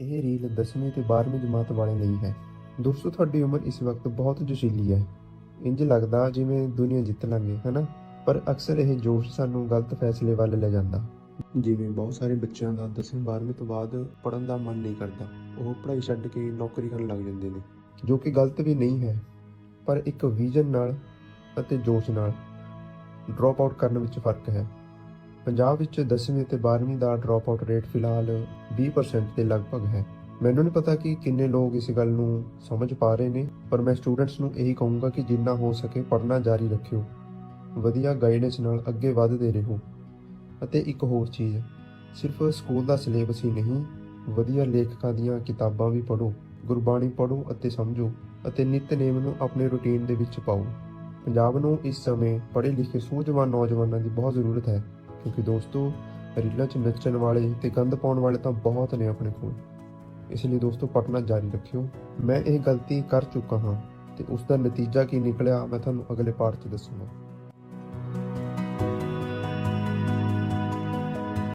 ਇਹ ਰੀਲ 10ਵੀਂ ਤੇ 12ਵੀਂ ਜਮਾਤ ਵਾਲਿਆਂ ਲਈ ਹੈ। ਦੋਸਤੋ ਤੁਹਾਡੀ ਉਮਰ ਇਸ ਵਕਤ ਬਹੁਤ ਜੋਸ਼ੀਲੀ ਹੈ। ਇੰਜ ਲੱਗਦਾ ਜਿਵੇਂ ਦੁਨੀਆ ਜਿੱਤ ਲਾਂਗੇ ਹਨਾ? ਪਰ ਅਕਸਰ ਇਹ ਜੋਸ਼ ਸਾਨੂੰ ਗਲਤ ਫੈਸਲੇ ਵੱਲ ਲੈ ਜਾਂਦਾ। ਜਿਵੇਂ ਬਹੁਤ ਸਾਰੇ ਬੱਚਿਆਂ ਦਾ 10ਵੀਂ 12ਵੀਂ ਤੋਂ ਬਾਅਦ ਪੜਨ ਦਾ ਮਨ ਨਹੀਂ ਕਰਦਾ। ਉਹ ਪੜ੍ਹਾਈ ਛੱਡ ਕੇ ਨੌਕਰੀ ਕਰਨ ਲੱਗ ਜਾਂਦੇ ਨੇ। ਜੋ ਕਿ ਗਲਤ ਵੀ ਨਹੀਂ ਹੈ ਪਰ ਇੱਕ ਵਿਜ਼ਨ ਨਾਲ ਅਤੇ ਜੋਸ਼ ਨਾਲ ਡ੍ਰੌਪ ਆਊਟ ਕਰਨ ਵਿੱਚ ਫ਼ਰਕ ਹੈ। ਪੰਜਾਬ ਵਿੱਚ 10ਵੀਂ ਅਤੇ 12ਵੀਂ ਦਾ ਡ੍ਰੌਪ ਆਊਟ ਰੇਟ ਫਿਲਹਾਲ 20% ਦੇ ਲਗਭਗ ਹੈ। ਮੈਨੂੰ ਨਹੀਂ ਪਤਾ ਕਿ ਕਿੰਨੇ ਲੋਕ ਇਸ ਗੱਲ ਨੂੰ ਸਮਝ ਪਾ ਰਹੇ ਨੇ, ਪਰ ਮੈਂ ਸਟੂਡੈਂਟਸ ਨੂੰ ਇਹੀ ਕਹੂੰਗਾ ਕਿ ਜਿੰਨਾ ਹੋ ਸਕੇ ਪੜ੍ਹਨਾ ਜਾਰੀ ਰੱਖਿਓ। ਵਧੀਆ ਗਾਈਡੈਂਸ ਨਾਲ ਅੱਗੇ ਵਧਦੇ ਰਹੋ। ਅਤੇ ਇੱਕ ਹੋਰ ਚੀਜ਼, ਸਿਰਫ ਸਕੂਲ ਦਾ ਸਿਲੇਬਸ ਹੀ ਨਹੀਂ, ਵਧੀਆ ਲੇਖਕਾਂ ਦੀਆਂ ਕਿਤਾਬਾਂ ਵੀ ਪੜ੍ਹੋ, ਗੁਰਬਾਣੀ ਪੜ੍ਹੋ ਅਤੇ ਸਮਝੋ, ਅਤੇ ਨਿਤਨੇਮ ਨੂੰ ਆਪਣੇ ਰੁਟੀਨ ਦੇ ਵਿੱਚ ਪਾਓ। ਪੰਜਾਬ ਨੂੰ ਇਸ ਸਮੇਂ ਪੜ੍ਹੇ ਲਿਖੇ ਸੂਝਵਾਨ ਨੌਜਵਾਨਾਂ ਦੀ ਬਹੁਤ ਜ਼ਰੂਰਤ ਹੈ। ਕਿਉਂਕਿ ਦੋਸਤੋ, ਰੀਲਾਂ 'ਚ ਨੱਚਣ ਵਾਲੇ ਤੇ ਗੰਦ ਪਾਉਣ ਵਾਲੇ ਤਾਂ ਬਹੁਤ ਨੇ ਆਪਣੇ ਕੋਲ। ਇਸ ਲਈ ਦੋਸਤੋ, ਪਟਨਾ ਜਾਰੀ ਰੱਖਿਓ। ਮੈਂ ਇਹ ਗਲਤੀ ਕਰ ਚੁੱਕਾ ਹਾਂ ਤੇ ਉਸ ਦਾ ਨਤੀਜਾ ਕੀ ਨਿਕਲਿਆ, ਮੈਂ ਤੁਹਾਨੂੰ ਅਗਲੇ ਪਾਰਟ 'ਚ ਦੱਸੂਗਾ।